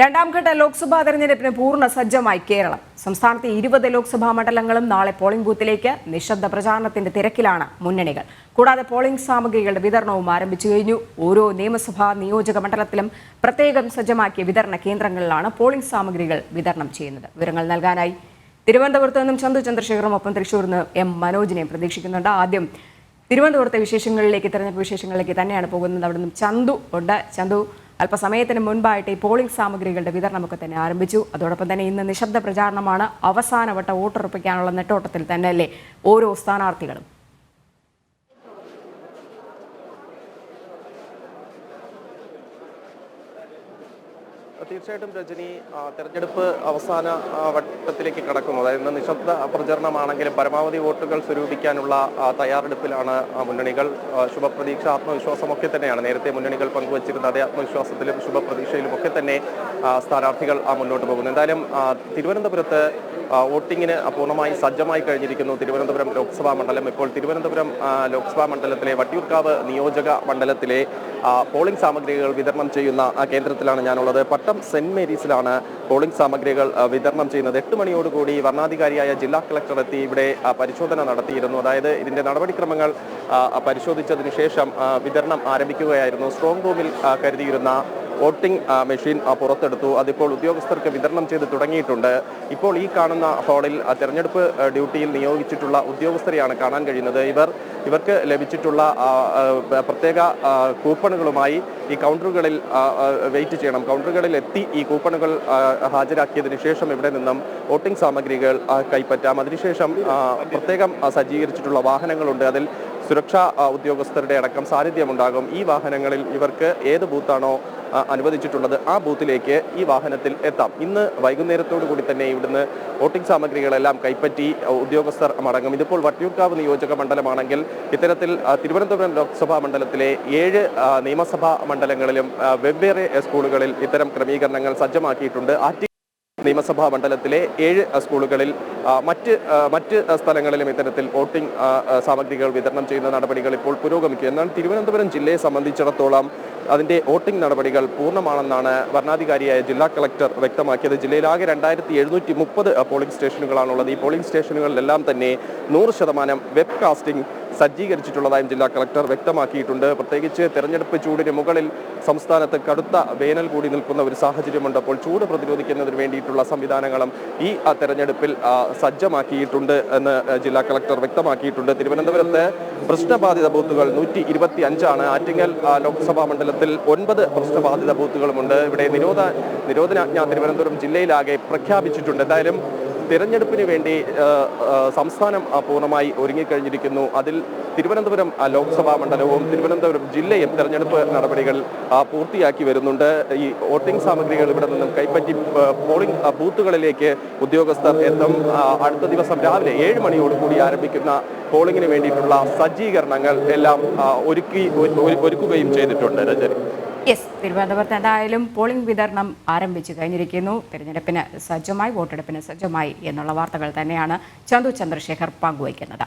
രണ്ടാം ഘട്ട ലോക്സഭാ തെരഞ്ഞെടുപ്പിന് പൂർണ സജ്ജമായി കേരളം. സംസ്ഥാനത്തെ ഇരുപത് ലോക്സഭാ മണ്ഡലങ്ങളും നാളെ പോളിംഗ് ബൂത്തിലേക്ക് നിശബ്ദ പ്രചാരണത്തിന്റെ തിരക്കിലാണ് മുന്നണികൾ. കൂടാതെ പോളിംഗ് സാമഗ്രികളുടെ വിതരണവും ആരംഭിച്ചു കഴിഞ്ഞു. ഓരോ നിയമസഭാ നിയോജക മണ്ഡലത്തിലും പ്രത്യേകം സജ്ജമാക്കിയ വിതരണ കേന്ദ്രങ്ങളിലാണ് പോളിംഗ് സാമഗ്രികൾ വിതരണം ചെയ്യുന്നത്. വിവരങ്ങൾ നൽകാനായി തിരുവനന്തപുരത്ത് നിന്നും ചന്തു ചന്ദ്രശേഖറും ഒപ്പം തൃശൂരിൽ നിന്ന് എം മനോജിനെയും പ്രതീക്ഷിക്കുന്നുണ്ട്. ആദ്യം തിരുവനന്തപുരത്തെ വിശേഷങ്ങളിലേക്ക് തെരഞ്ഞെടുപ്പ് വിശേഷങ്ങളിലേക്ക് തന്നെയാണ് പോകുന്നത്. അവിടെ നിന്നും ചന്തു ഉണ്ട്. ചന്തു അല്പസമയത്തിന് മുൻപായിട്ട് ഈ പോളിംഗ് സാമഗ്രികളുടെ വിതരണമൊക്കെ തന്നെ ആരംഭിച്ചു. അതോടൊപ്പം തന്നെ ഇന്ന് നിശബ്ദ പ്രചാരണമാണ് അവസാനവട്ട വോട്ടുറപ്പിക്കാനുള്ള നെട്ടോട്ടത്തിൽ തന്നെ അല്ലേ? ഓരോ സ്ഥാനാർത്ഥികളും. തീർച്ചയായിട്ടും രജനി തെരഞ്ഞെടുപ്പ് അവസാന വട്ടത്തിലേക്ക് കടക്കുന്നു. അതായത് നിശബ്ദ പ്രചരണമാണെങ്കിലും പരമാവധി വോട്ടുകൾ സ്വരൂപിക്കാനുള്ള തയ്യാറെടുപ്പിലാണ് മുന്നണികൾ ശുഭപ്രതീക്ഷ ആത്മവിശ്വാസമൊക്കെ തന്നെയാണ്. നേരത്തെ മുന്നണികൾ പങ്കുവച്ചിരുന്ന അതേ ആത്മവിശ്വാസത്തിലും ശുഭപ്രതീക്ഷയിലും ഒക്കെ തന്നെ സ്ഥാനാർത്ഥികൾ മുന്നോട്ട് പോകുന്നു. എന്തായാലും തിരുവനന്തപുരത്ത് വോട്ടിങ്ങിന് പൂർണമായി സജ്ജമായി കഴിഞ്ഞിരിക്കുന്നു തിരുവനന്തപുരം ലോക്സഭാ മണ്ഡലം. ഇപ്പോൾ തിരുവനന്തപുരം ലോക്സഭാ മണ്ഡലത്തിലെ വട്ടിയൂർക്കാവ് നിയോജക മണ്ഡലത്തിലെ പോളിംഗ് സാമഗ്രികൾ വിതരണം ചെയ്യുന്ന കേന്ദ്രത്തിലാണ് ഞാനുള്ളത്. പട്ടം സെന്റ് മേരീസിലാണ് പോളിംഗ് സാമഗ്രികൾ വിതരണം ചെയ്യുന്നത്. എട്ട് മണിയോടുകൂടി വർണാധികാരിയായ ജില്ലാ കളക്ടർ എത്തി ഇവിടെ പരിശോധന നടത്തിയിരുന്നു. അതായത് ഇതിന്റെ നടപടിക്രമങ്ങൾ പരിശോധിച്ചതിന് ശേഷം വിതരണം ആരംഭിക്കുകയായിരുന്നു. സ്ട്രോങ് റൂമിൽ കരുതിയിരുന്ന വോട്ടിംഗ് മെഷീൻ പുറത്തെടുത്തു. അതിപ്പോൾ ഉദ്യോഗസ്ഥർക്ക് വിതരണം ചെയ്ത് തുടങ്ങിയിട്ടുണ്ട്. ഇപ്പോൾ ഈ കാണുന്ന ഹാളിൽ തെരഞ്ഞെടുപ്പ് ഡ്യൂട്ടിയിൽ നിയോഗിച്ചിട്ടുള്ള ഉദ്യോഗസ്ഥരെയാണ് കാണാൻ കഴിയുന്നത്. ഇവർ ഇവർക്ക് ലഭിച്ചിട്ടുള്ള പ്രത്യേക കൂപ്പണുകളുമായി ഈ കൗണ്ടറുകളിൽ വെയിറ്റ് ചെയ്യണം. കൗണ്ടറുകളിൽ എത്തി ഈ കൂപ്പണുകൾ ഹാജരാക്കിയതിനു ശേഷം ഇവിടെ നിന്നും വോട്ടിംഗ് സാമഗ്രികൾ കൈപ്പറ്റാം. അതിനുശേഷം പ്രത്യേകം സജ്ജീകരിച്ചിട്ടുള്ള വാഹനങ്ങളുണ്ട്. അതിൽ സുരക്ഷാ ഉദ്യോഗസ്ഥരുടെ അടക്കം സാന്നിധ്യമുണ്ടാകും. ഈ വാഹനങ്ങളിൽ ഇവർക്ക് ഏത് ബൂത്താണോ അനുവദിച്ചിട്ടുള്ളത് ആ ബൂത്തിലേക്ക് ഈ വാഹനത്തിൽ എത്താം. ഇന്ന് വൈകുന്നേരത്തോടു കൂടി തന്നെ ഇവിടുന്ന് വോട്ടിംഗ് സാമഗ്രികളെല്ലാം കൈപ്പറ്റി ഉദ്യോഗസ്ഥർ മടങ്ങും ഇതിപ്പോൾ വട്ടിയൂർക്കാവ് നിയോജക മണ്ഡലമാണെങ്കിൽ ഇത്തരത്തിൽ തിരുവനന്തപുരം ലോക്സഭാ മണ്ഡലത്തിലെ ഏഴ് നിയമസഭാ മണ്ഡലങ്ങളിലും വെവ്വേറെ സ്കൂളുകളിൽ ഇത്തരം ക്രമീകരണങ്ങൾ സജ്ജമാക്കിയിട്ടുണ്ട്. നിയമസഭാ മണ്ഡലത്തിലെ ഏഴ് സ്കൂളുകളിൽ മറ്റ് മറ്റ് സ്ഥലങ്ങളിലും ഇത്തരത്തിൽ വോട്ടിംഗ് സാമഗ്രികൾ വിതരണം ചെയ്യുന്ന നടപടികൾ ഇപ്പോൾ പുരോഗമിക്കും എന്നാൽ തിരുവനന്തപുരം ജില്ലയെ സംബന്ധിച്ചിടത്തോളം അതിന്റെ വോട്ടിംഗ് നടപടികൾ പൂർണമാണെന്നാണ് ഭരണാധികാരിയായ ജില്ലാ കളക്ടർ വ്യക്തമാക്കിയത്. ജില്ലയിലാകെ രണ്ടായിരത്തി എഴുന്നൂറ്റി മുപ്പത് പോളിംഗ് സ്റ്റേഷനുകളാണുള്ളത്. ഈ പോളിംഗ് സ്റ്റേഷനുകളിലെല്ലാം തന്നെ നൂറ് ശതമാനം വെബ് കാസ്റ്റിംഗ് സജ്ജീകരിച്ചിട്ടുള്ളതായും ജില്ലാ കളക്ടർ വ്യക്തമാക്കിയിട്ടുണ്ട്. പ്രത്യേകിച്ച് തെരഞ്ഞെടുപ്പ് ചൂടിന് മുകളിൽ സംസ്ഥാനത്ത് കടുത്ത വേനൽ കൂടി നിൽക്കുന്ന ഒരു സാഹചര്യമുണ്ട്. അപ്പോൾ ചൂട് പ്രതിരോധിക്കുന്നതിന് വേണ്ടിയിട്ടുള്ള സംവിധാനങ്ങളും ഈ തെരഞ്ഞെടുപ്പിൽ സജ്ജമാക്കിയിട്ടുണ്ട് എന്ന് ജില്ലാ കളക്ടർ വ്യക്തമാക്കിയിട്ടുണ്ട്. തിരുവനന്തപുരത്ത് പ്രശ്നബാധിത ബൂത്തുകൾ നൂറ്റി ഇരുപത്തി അഞ്ചാണ് ആറ്റിങ്ങൽ ലോക്സഭാ മണ്ഡലത്തിൽ ഒൻപത് പ്രശ്നബാധിത ബൂത്തുകളുമുണ്ട്. ഇവിടെ നിരോധ നിരോധനാജ്ഞ തിരുവനന്തപുരം ജില്ലയിലാകെ പ്രഖ്യാപിച്ചിട്ടുണ്ട്. എന്തായാലും തിരഞ്ഞെടുപ്പിന് വേണ്ടി സംസ്ഥാനം പൂർണമായി ഒരുങ്ങിക്കഴിഞ്ഞിരിക്കുന്നു. അതിൽ തിരുവനന്തപുരം ലോക്സഭാ മണ്ഡലവും തിരുവനന്തപുരം ജില്ലയും തെരഞ്ഞെടുപ്പ് നടപടികൾ പൂർത്തിയാക്കി വരുന്നുണ്ട്. ഈ വോട്ടിംഗ് സാമഗ്രികൾ ഇവിടെ നിന്നും കൈപ്പറ്റി പോളിംഗ് ബൂത്തുകളിലേക്ക് ഉദ്യോഗസ്ഥർ എത്തും. അടുത്ത ദിവസം രാവിലെ ഏഴ് മണിയോടുകൂടി ആരംഭിക്കുന്ന പോളിംഗിന് വേണ്ടിയിട്ടുള്ള സജ്ജീകരണങ്ങൾ എല്ലാം ഒരുക്കി ഒരു- ഒരു- ഒരുക്കുകയും ചെയ്തിട്ടുണ്ട് രജനി യെസ് തിരുവനന്തപുരത്ത് എന്തായാലും പോളിംഗ് വിതരണം ആരംഭിച്ചു കഴിഞ്ഞിരിക്കുന്നു. തിരഞ്ഞെടുപ്പിന് സജ്ജമായി വോട്ടെടുപ്പിന് സജ്ജമായി എന്നുള്ള വാർത്തകൾ തന്നെയാണ് ചന്തു ചന്ദ്രശേഖർ പങ്കുവയ്ക്കുന്നത്.